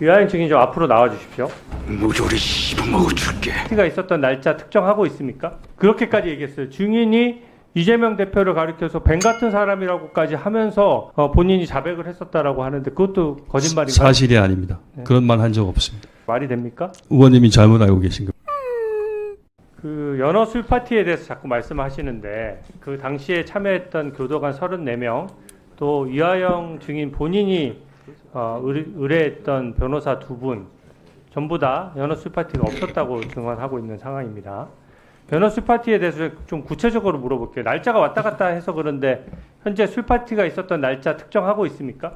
유아인 증인 좀 앞으로 나와 주십시오. 무조리 씹어먹어 줄게. 파티가 있었던 날짜 특정하고 있습니까? 그렇게까지 얘기했어요. 증인이 이재명 대표를 가리켜서 뱀 같은 사람이라고까지 하면서 어, 본인이 자백을 했었다라고 하는데 그것도 거짓말인가요? 사실이 아닙니다. 네. 그런 말 한 적 없습니다. 말이 됩니까? 의원님이 잘못 알고 계신 겁니다. 그 연어 술 파티에 대해서 자꾸 말씀하시는데 그 당시에 참여했던 교도관 34명 또 이하영 증인 본인이 어, 의뢰, 의뢰했던 변호사 두 분 전부 다 연어 술 파티가 없었다고 증언하고 있는 상황입니다. 술 파티에 대해서 좀 구체적으로 물어볼게요. 날짜가 왔다 갔다 해서 그런데 현재 술 파티가 있었던 날짜 특정하고 있습니까?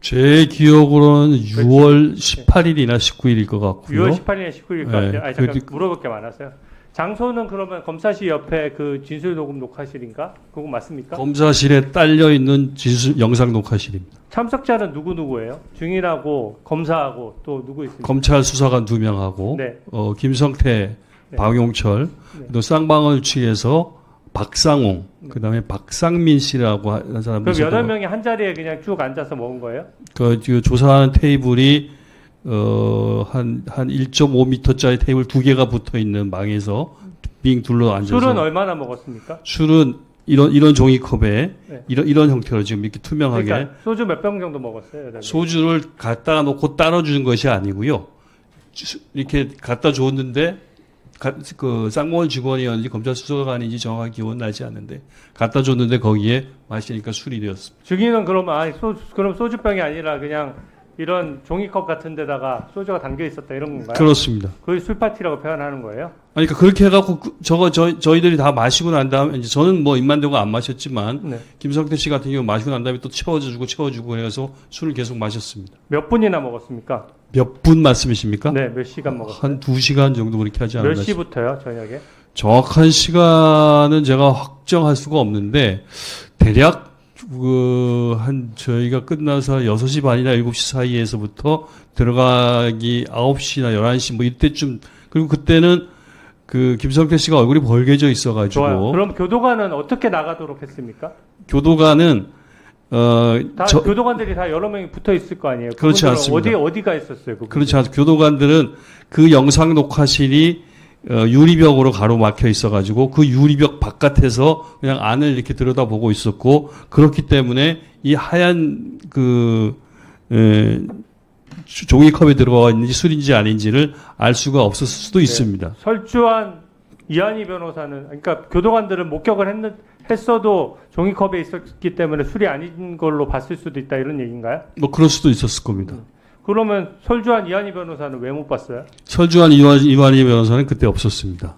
제 기억으로는 6월 18일이나 19일일 것 같고요. 6월 18일에 19일일 것 네, 같아요. 아니 잠깐 그- 물어볼 게 많았어요. 장소는 그러면 검사실 옆에 그 진술 녹음 녹화실인가? 그거 맞습니까? 검사실에 딸려 있는 진술 영상 녹화실입니다. 참석자는 누구 누구예요? 증인하고 검사하고 또 누구 있습니까? 검찰 수사관 두 명하고 네. 어, 김성태, 네. 박용철, 네. 또 쌍방울 측에서 박상홍, 그다음에 박상민 씨라고 하는 사람이 그럼 여덟 명이 한 자리에 그냥 쭉 앉아서 먹은 거예요? 그, 그 조사하는 테이블이 어, 한, 한 1.5m짜리 테이블 두 개가 붙어 있는 방에서 빙 둘러 앉아서 술은 얼마나 먹었습니까? 술은 이런 이런 종이컵에 네. 이런 이런 형태로 지금 이렇게 투명하게 그러니까 소주 몇 병 정도 먹었어요? 명? 소주를 갖다 놓고 따라 주는 것이 아니고요. 주- 이렇게 갖다 줬는데 가- 그 쌍무원 직원이었는지 검찰 수사관인지 정확히 기억은 나지 않는데 갖다 줬는데 거기에 마시니까 술이 되었습니다. 증인은 그러면 아, 소, 그럼 소주병이 아니라 그냥 이런 종이컵 같은 데다가 소주가 담겨 있었다 이런 건가요? 그렇습니다. 그걸 술 파티라고 표현하는 거예요? 아니 그러니까 그렇게 해갖고 그- 저거 저, 저희들이 다 마시고 난 다음에 이제 저는 뭐 입만 대고 안 마셨지만 네. 김성태 씨 같은 경우 마시고 난 다음에 또 채워주고 채워주고 해서 술을 계속 마셨습니다. 몇 분이나 먹었습니까? 몇 분 말씀이십니까? 네, 몇 시간 먹었어요? 한 두 시간 정도 그렇게 하지 않았나 몇 시부터요, 저녁에? 정확한 시간은 제가 확정할 수가 없는데 대략 그 한 저희가 끝나서 6시 반이나 7시 사이에서부터 들어가기 9시나 11시 뭐 이때쯤 그리고 그때는 그 김성태 씨가 얼굴이 벌개져 있어 가지고 좋아요. 그럼 교도관은 어떻게 나가도록 했습니까? 교도관은 어 다 저, 교도관들이 다 여러 명이 붙어 있을 거 아니에요. 그렇지 않습니다. 어디 어디가 있었어요? 그분들? 그렇지 않습니다. 교도관들은 그 영상 녹화실이 어, 유리벽으로 가로막혀 있어가지고 그 유리벽 바깥에서 그냥 안을 이렇게 들여다보고 있었고 그렇기 때문에 이 하얀 그 에, 주- 종이컵에 들어가 있는지 술인지 아닌지를 알 수가 없었을 수도 네. 있습니다. 설주한 이한희 변호사는 그러니까 교도관들은 목격을 했는, 했어도 종이컵에 있었기 때문에 술이 아닌 걸로 봤을 수도 있다 이런 얘기인가요? 뭐 그럴 수도 있었을 겁니다. 그러면 설주한 이한희 변호사는 왜 못 봤어요? 설주한 이완, 이완희 변호사는 그때 없었습니다.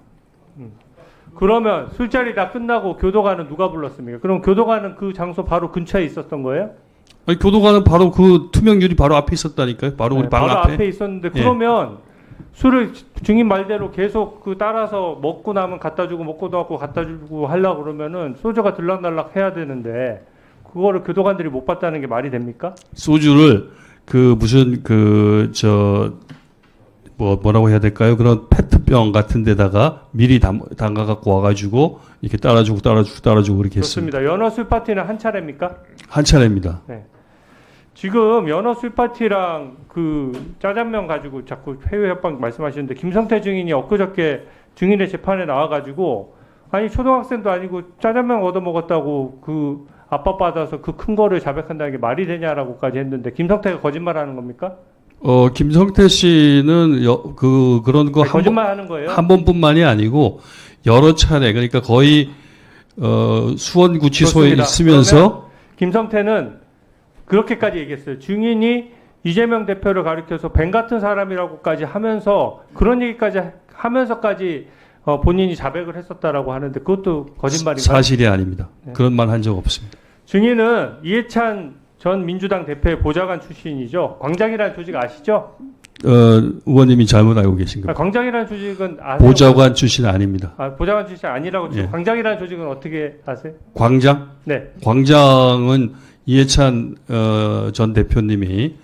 그러면 술자리 다 끝나고 교도관은 누가 불렀습니까? 그럼 교도관은 그 장소 바로 근처에 있었던 거예요? 아니, 교도관은 바로 그 투명 유리 바로 앞에 있었다니까요. 바로 우리 네, 방 바로 앞에. 있었는데 예. 그러면 술을 증인 말대로 계속 그 따라서 먹고 나면 갖다 주고 먹고 나고 갖다 주고 하려고 그러면은 소주가 들락날락 해야 되는데 그거를 교도관들이 못 봤다는 게 말이 됩니까? 소주를 그 무슨 그 저 뭐 뭐라고 해야 될까요? 그런 페트병 같은 데다가 미리 담, 담가 갖고 와가지고 이렇게 따라주고 따라주고 따라주고 그렇게 했습니다. 좋습니다. 연어 술 파티는 한 차례입니까? 한 차례입니다. 지금 연어 술 파티랑 그 짜장면 가지고 자꾸 해외 협박 말씀하시는데 김성태 증인이 엊그저께 증인의 재판에 나와가지고 아니 초등학생도 아니고 짜장면 얻어 먹었다고 그 압박 받아서 그 큰 거를 자백한다는 게 말이 되냐라고까지 했는데 김성태가 거짓말하는 겁니까? 어 김성태 씨는 여, 그 그런 거한 번, 거짓말하는 거예요? 한 번뿐만이 아니고 여러 차례 그러니까 거의 어 수원구치소에 좋습니다. 있으면서 김성태는 그렇게까지 얘기했어요. 증인이 이재명 대표를 가리켜서 뱀 같은 사람이라고까지 하면서 그런 얘기까지 하면서까지 어, 본인이 자백을 했었다라고 하는데 그것도 거짓말인가요? 사실이 아닙니다. 네. 그런 말 한 적 없습니다. 증인은 이해찬 전 민주당 대표의 보좌관 출신이죠. 광장이라는 조직 아시죠? 어 의원님이 잘못 알고 계신 아, 겁니다. 광장이라는 조직은 아세요? 보좌관 출신 아닙니다. 아, 보좌관 출신 아니라고 지금 예. 광장이라는 조직은 어떻게 아세요? 광장 네. 광장은 이해찬 어, 전 대표님이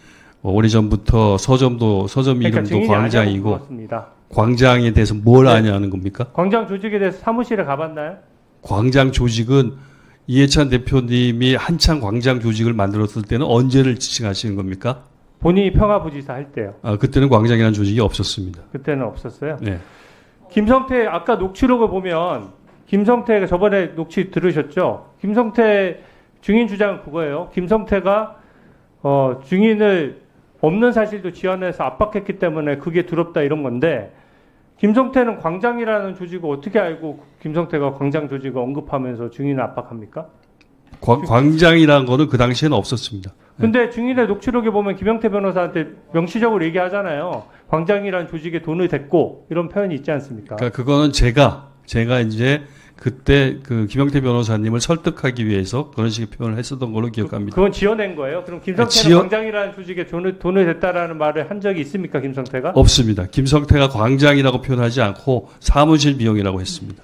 오래 전부터 서점도 서점 그러니까 이름도 증인이 광장이고 물었습니다. 광장에 대해서 뭘 네. 아냐는 겁니까? 광장 조직에 대해서 사무실에 가봤나요? 광장 조직은 이해찬 대표님이 한창 광장 조직을 만들었을 때는 언제를 지칭하시는 겁니까? 본인이 평화부지사 할 때요. 아, 그때는 광장이라는 조직이 없었습니다. 그때는 없었어요. 네. 김성태 아까 녹취록을 보면 김성태가 저번에 녹취 들으셨죠? 김성태 증인 주장은 그거예요. 김성태가 어, 증인을 없는 사실도 지어내서 압박했기 때문에 그게 두렵다 이런 건데 김성태는 광장이라는 조직을 어떻게 알고 김성태가 광장 조직을 언급하면서 증인을 압박합니까? 광, 광장이라는 거는 그 당시에는 없었습니다. 근데 증인의 녹취록에 보면 김영태 변호사한테 명시적으로 얘기하잖아요. 광장이라는 조직에 돈을 댔고 이런 표현이 있지 않습니까? 그러니까 그거는 제가 제가 이제 그때 그 김영태 변호사님을 설득하기 위해서 그런 식의 표현을 했었던 걸로 기억합니다. 그건 지어낸 거예요. 그럼 김성태는 지어- 광장이라는 조직에 돈을, 돈을 댔다라는 말을 한 적이 있습니까, 김성태가? 없습니다. 김성태가 광장이라고 표현하지 않고 사무실 비용이라고 했습니다.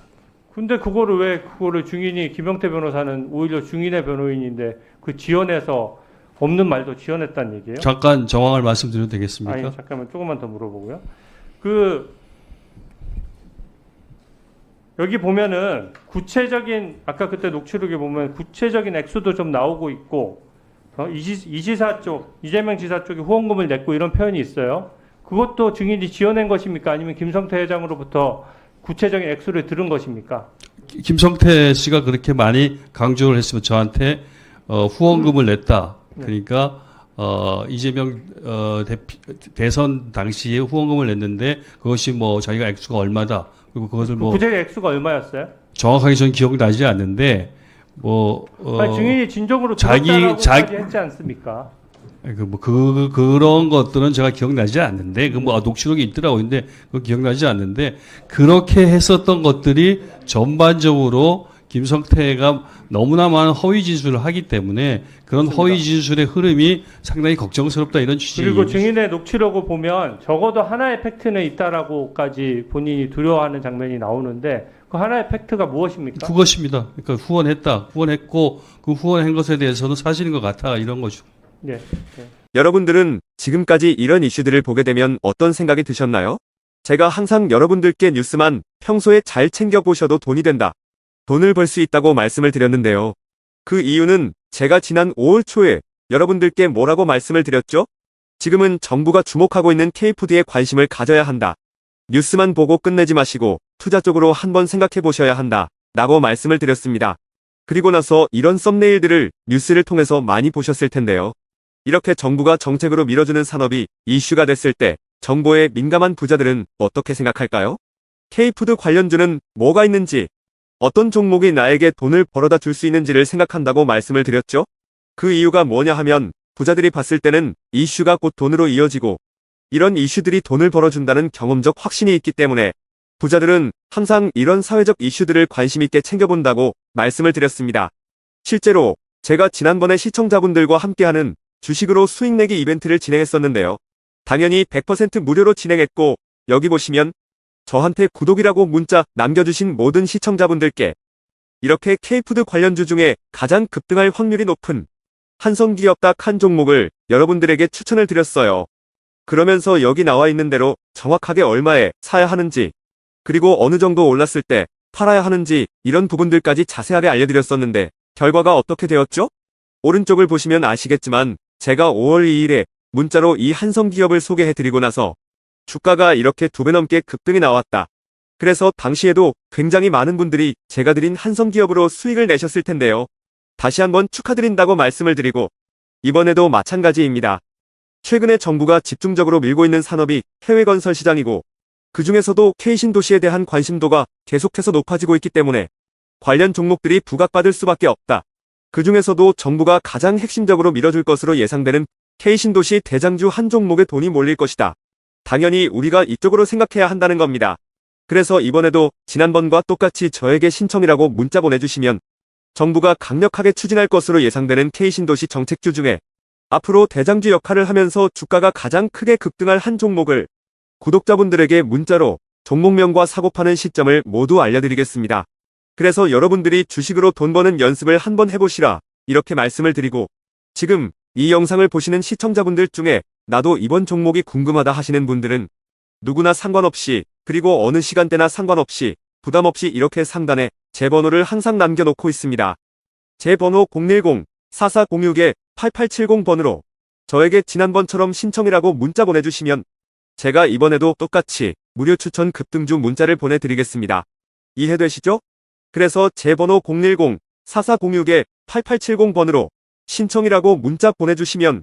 근데 그거를 왜 그거를 증인이 김영태 변호사는 오히려 증인의 변호인인데 그 지어내서 없는 말도 지어냈다는 얘기예요? 잠깐 정황을 말씀드려도 되겠습니까? 아니 잠깐만 조금만 더 물어보고요. 그 여기 보면은 구체적인 아까 그때 녹취록에 보면 구체적인 액수도 좀 나오고 있고 어, 이지, 이 지 사 쪽 이재명 지사 쪽이 후원금을 냈고 이런 표현이 있어요. 그것도 증인이 지어낸 것입니까? 아니면 김성태 회장으로부터 구체적인 액수를 들은 것입니까? 김성태 씨가 그렇게 많이 강조를 했으면 저한테 어, 후원금을 냈다. 네. 그러니까 어, 이재명 어, 대피, 대선 당시에 후원금을 냈는데 그것이 뭐 자기가 액수가 얼마다. 그리고 그것을 그뭐 구체적 액수가 얼마였어요? 정확하게 전 기억나지 않는데 뭐 어, 아니, 증인이 진정으로 자기- 자기- 했지 않습니까? 그뭐 그, 그런 것들은 제가 기억나지 않는데 그 뭐 녹취록이 있더라고요. 근데 그 기억나지 않는데 그렇게 했었던 것들이 전반적으로 김성태가 너무나 많은 허위 진술을 하기 때문에 그런 맞습니다. 허위 진술의 흐름이 상당히 걱정스럽다 이런 취지의 그리고. 증인의 녹취록을 보면 적어도 하나의 팩트는 있다라고까지 본인이 두려워하는 장면이 나오는데 그 하나의 팩트가 무엇입니까? 그것입니다. 그러니까 후원했다, 후원했고 그 후원한 것에 대해서는 사실인 것 같아 이런 거죠. 네. 여러분들은 지금까지 이런 이슈들을 보게 되면 어떤 생각이 드셨나요? 제가 항상 여러분들께 뉴스만 평소에 잘 챙겨보셔도 돈이 된다. 돈을 벌 수 있다고 말씀을 드렸는데요. 그 이유는 제가 지난 5월 초에 여러분들께 뭐라고 말씀을 드렸죠? 지금은 정부가 주목하고 있는 K푸드에 관심을 가져야 한다. 뉴스만 보고 끝내지 마시고 투자 쪽으로 한번 생각해 보셔야 한다. 라고 말씀을 드렸습니다. 그리고 나서 이런 썸네일들을 뉴스를 통해서 많이 보셨을 텐데요. 이렇게 정부가 정책으로 밀어주는 산업이 이슈가 됐을 때 정보에 민감한 부자들은 어떻게 생각할까요? K푸드 관련주는 뭐가 있는지, 어떤 종목이 나에게 돈을 벌어다 줄 수 있는지를 생각한다고 말씀을 드렸죠? 그 이유가 뭐냐 하면 부자들이 봤을 때는 이슈가 곧 돈으로 이어지고 이런 이슈들이 돈을 벌어준다는 경험적 확신이 있기 때문에 부자들은 항상 이런 사회적 이슈들을 관심 있게 챙겨본다고 말씀을 드렸습니다. 실제로 제가 지난번에 시청자분들과 함께하는 주식으로 수익 내기 이벤트를 진행했었는데요. 당연히 100% 무료로 진행했고 여기 보시면 저한테 구독이라고 문자 남겨주신 모든 시청자분들께 이렇게 K푸드 관련주 중에 가장 급등할 확률이 높은 한성기업 딱 한 종목을 여러분들에게 추천을 드렸어요. 그러면서 여기 나와 있는 대로 정확하게 얼마에 사야 하는지 그리고 어느 정도 올랐을 때 팔아야 하는지 이런 부분들까지 자세하게 알려드렸었는데 결과가 어떻게 되었죠? 오른쪽을 보시면 아시겠지만 제가 5월 2일에 문자로 이 한성기업을 소개해드리고 나서 주가가 이렇게 두 배 넘게 급등이 나왔다. 그래서 당시에도 굉장히 많은 분들이 제가 드린 한성기업으로 수익을 내셨을 텐데요. 다시 한번 축하드린다고 말씀을 드리고 이번에도 마찬가지입니다. 최근에 정부가 집중적으로 밀고 있는 산업이 해외 건설 시장이고 그 중에서도 K신도시에 대한 관심도가 계속해서 높아지고 있기 때문에 관련 종목들이 부각받을 수밖에 없다. 그 중에서도 정부가 가장 핵심적으로 밀어줄 것으로 예상되는 K신도시 대장주 한 종목에 돈이 몰릴 것이다. 당연히 우리가 이쪽으로 생각해야 한다는 겁니다. 그래서 이번에도 지난번과 똑같이 저에게 신청이라고 문자 보내주시면 정부가 강력하게 추진할 것으로 예상되는 K신도시 정책주 중에 앞으로 대장주 역할을 하면서 주가가 가장 크게 급등할 한 종목을 구독자분들에게 문자로 종목명과 사고파는 시점을 모두 알려드리겠습니다. 그래서 여러분들이 주식으로 돈 버는 연습을 한번 해보시라 이렇게 말씀을 드리고 지금 이 영상을 보시는 시청자분들 중에 나도 이번 종목이 궁금하다 하시는 분들은 누구나 상관없이 그리고 어느 시간대나 상관없이 부담 없이 이렇게 상단에 제 번호를 항상 남겨놓고 있습니다. 제 번호 010-4406-8870번으로 저에게 지난번처럼 신청이라고 문자 보내주시면 제가 이번에도 똑같이 무료 추천 급등주 문자를 보내드리겠습니다. 이해되시죠? 그래서 제 번호 010-4406-8870번으로 신청이라고 문자 보내주시면